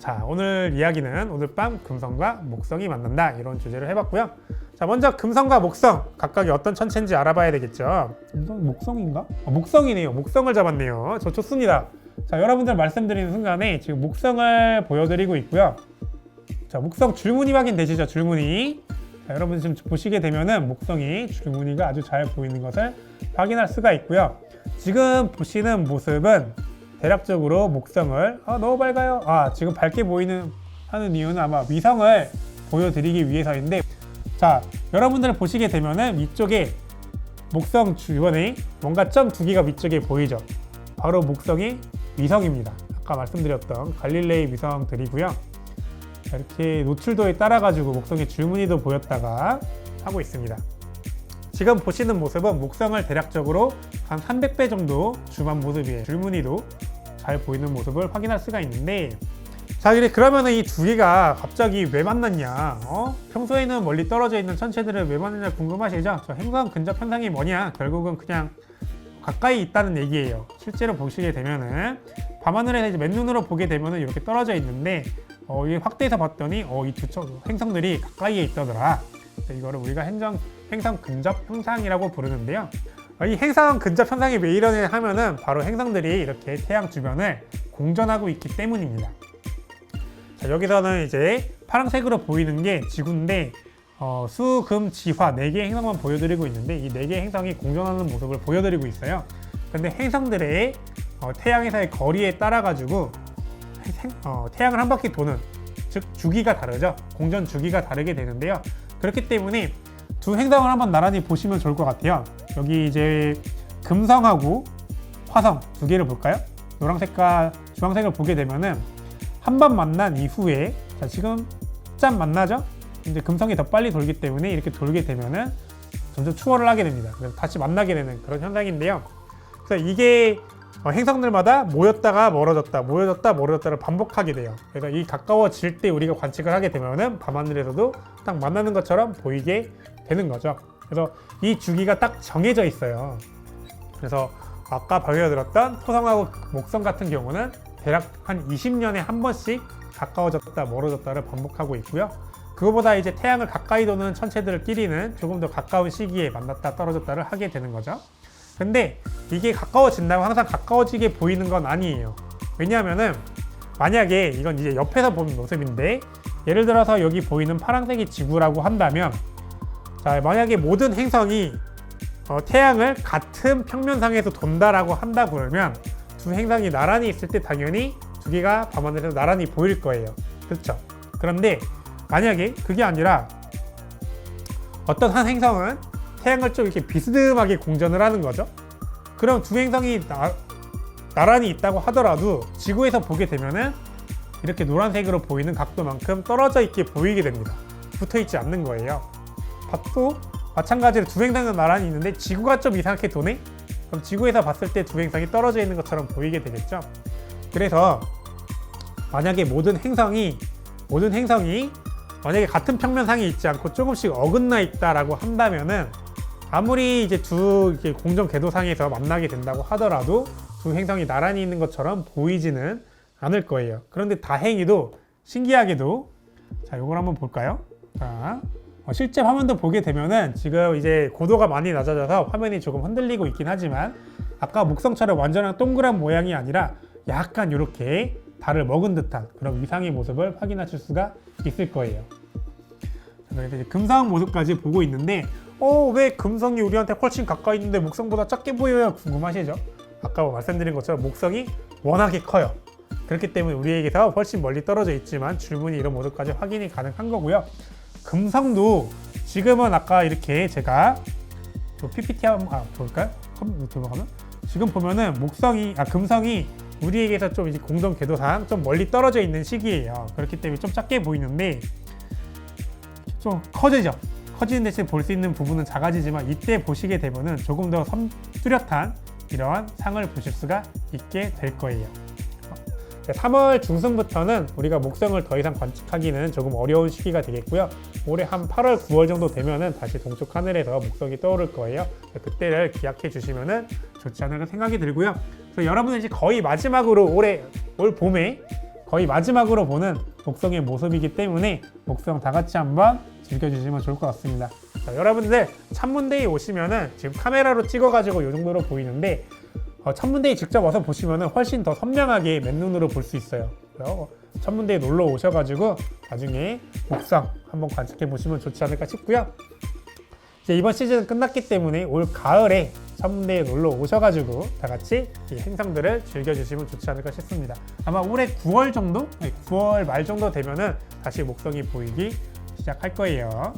자, 오늘 이야기는 오늘 밤 금성과 목성이 만난다 이런 주제로 해봤고요. 자, 먼저 금성과 목성 각각이 어떤 천체인지 알아봐야 되겠죠. 금성 목성인가? 아, 목성이네요. 목성을 잡았네요. 저 좋습니다. 자, 여러분들 말씀드리는 순간에 지금 목성을 보여드리고 있고요. 자, 목성 줄무늬 확인되시죠? 줄무늬. 자, 여러분 지금 보시게 되면은 목성이 줄무늬가 아주 잘 보이는 것을 확인할 수가 있고요. 지금 보시는 모습은 대략적으로 목성을 아 너무 밝아요. 아 지금 밝게 보이는 하는 이유는 아마 위성을 보여드리기 위해서인데 자 여러분들 보시게 되면은 위쪽에 목성 주변에 뭔가 점 두 개가 위쪽에 보이죠. 바로 목성이 위성입니다. 아까 말씀드렸던 갈릴레이 위성들이고요. 자, 이렇게 노출도에 따라 가지고 목성의 줄무늬도 보였다가 하고 있습니다. 지금 보시는 모습은 목성을 대략적으로 한 300배 정도 줌한 모습이에요. 줄무늬도 잘 보이는 모습을 확인할 수가 있는데 자 그래 그러면 이두 개가 갑자기 왜 만났냐? 어? 평소에는 멀리 떨어져 있는 천체들을 왜 만났냐 궁금하시죠? 저 행성 근접 현상이 뭐냐? 결국은 그냥 가까이 있다는 얘기예요. 실제로 보시게 되면은 밤하늘에서 이제 맨눈으로 보게 되면은 이렇게 떨어져 있는데 어, 이 확대해서 봤더니 어, 이 두 행성들이 가까이에 있더더라. 그래서 이거를 우리가 행성, 행성 근접 현상이라고 부르는데요. 어, 이 행성 근접 현상이 왜 이러냐 하면은 바로 행성들이 이렇게 태양 주변을 공전하고 있기 때문입니다. 자, 여기서는 이제 파란색으로 보이는 게 지구인데 어, 수, 금, 지화 4개의 행성만 보여드리고 있는데 이 4개의 행성이 공전하는 모습을 보여드리고 있어요. 근데 행성들의 어, 태양에서의 거리에 따라 가지고 어, 태양을 한 바퀴 도는 즉 주기가 다르죠. 공전 주기가 다르게 되는데요. 그렇기 때문에 두 행성을 한번 나란히 보시면 좋을 것 같아요. 여기 이제 금성하고 화성 두 개를 볼까요? 노란색과 주황색을 보게 되면은 한 번 만난 이후에 자 지금 짠 만나죠? 이제 금성이 더 빨리 돌기 때문에 이렇게 돌게 되면은 점점 추월을 하게 됩니다. 그래서 다시 만나게 되는 그런 현상인데요. 그래서 이게 어, 행성들마다 모였다가 멀어졌다, 모여졌다, 멀어졌다를 반복하게 돼요. 그래서 이 가까워질 때 우리가 관측을 하게 되면은 밤하늘에서도 딱 만나는 것처럼 보이게 되는 거죠. 그래서 이 주기가 딱 정해져 있어요. 그래서 아까 보여드렸던 토성하고 목성 같은 경우는 대략 한 20년에 한 번씩 가까워졌다 멀어졌다를 반복하고 있고요. 그거보다 이제 태양을 가까이 도는 천체들끼리는 조금 더 가까운 시기에 만났다 떨어졌다를 하게 되는 거죠. 근데 이게 가까워진다고 항상 가까워지게 보이는 건 아니에요. 왜냐하면은 만약에 이건 이제 옆에서 보는 모습인데 예를 들어서 여기 보이는 파란색이 지구라고 한다면 자 만약에 모든 행성이 어, 태양을 같은 평면상에서 돈다라고 한다 그러면 두 행성이 나란히 있을 때 당연히 두 개가 밤하늘에서 나란히 보일 거예요. 그렇죠? 그런데 만약에 그게 아니라 어떤 한 행성은 태양을 좀 이렇게 비스듬하게 공전을 하는 거죠. 그럼 두 행성이 나, 나란히 있다고 하더라도 지구에서 보게 되면은 이렇게 노란색으로 보이는 각도만큼 떨어져 있게 보이게 됩니다. 붙어 있지 않는 거예요. 밥도 마찬가지로 두 행성은 나란히 있는데 지구가 좀 이상하게 도네? 그럼 지구에서 봤을 때 두 행성이 떨어져 있는 것처럼 보이게 되겠죠. 그래서 만약에 모든 행성이 모든 행성이 만약에 같은 평면상에 있지 않고 조금씩 어긋나 있다라고 한다면은 아무리 이제 두 공정 궤도상에서 만나게 된다고 하더라도 두 행성이 나란히 있는 것처럼 보이지는 않을 거예요. 그런데 다행히도 신기하게도 자, 이걸 한번 볼까요? 자, 어, 실제 화면도 보게 되면은 지금 이제 고도가 많이 낮아져서 화면이 조금 흔들리고 있긴 하지만 아까 목성처럼 완전한 동그란 모양이 아니라 약간 이렇게 달을 먹은 듯한 그런 위상의 모습을 확인하실 수가 있을 거예요. 금성 모습까지 보고 있는데 어, 왜 금성이 우리한테 훨씬 가까이 있는데 목성보다 작게 보여요? 궁금하시죠? 아까 말씀드린 것처럼 목성이 워낙에 커요. 그렇기 때문에 우리에게서 훨씬 멀리 떨어져 있지만 줄무늬 이런 모습까지 확인이 가능한 거고요. 금성도 지금은 아까 이렇게 제가 또 PPT 한번 아, 볼까요? 컴퓨터 들어가면 지금 보면은 목성이 아 금성이 우리에게서 좀 이제 공동 궤도상 좀 멀리 떨어져 있는 시기예요. 그렇기 때문에 좀 작게 보이는데 좀 커지죠. 커지는 대신 볼 수 있는 부분은 작아지지만 이때 보시게 되면은 조금 더 섬, 뚜렷한 이러한 상을 보실 수가 있게 될 거예요. 3월 중순부터는 우리가 목성을 더 이상 관측하기는 조금 어려운 시기가 되겠고요. 올해 한 8월, 9월 정도 되면은 다시 동쪽 하늘에서 목성이 떠오를 거예요. 그때를 기약해 주시면은 좋지 않을까 생각이 들고요. 그래서 여러분은 이제 거의 마지막으로 올해 올 봄에 거의 마지막으로 보는 목성의 모습이기 때문에 목성 다 같이 한번 즐겨주시면 좋을 것 같습니다. 자, 여러분들 천문대에 오시면은 지금 카메라로 찍어가지고 이 정도로 보이는데 어, 천문대에 직접 와서 보시면은 훨씬 더 선명하게 맨눈으로 볼 수 있어요. 천문대에 놀러 오셔가지고 나중에 목성 한번 관측해 보시면 좋지 않을까 싶고요. 이제 이번 시즌 끝났기 때문에 올 가을에 천문대에 놀러 오셔가지고 다 같이 이 행성들을 즐겨주시면 좋지 않을까 싶습니다. 아마 올해 9월 정도, 네, 9월 말 정도 되면은 다시 목성이 보이기 시작할 거예요.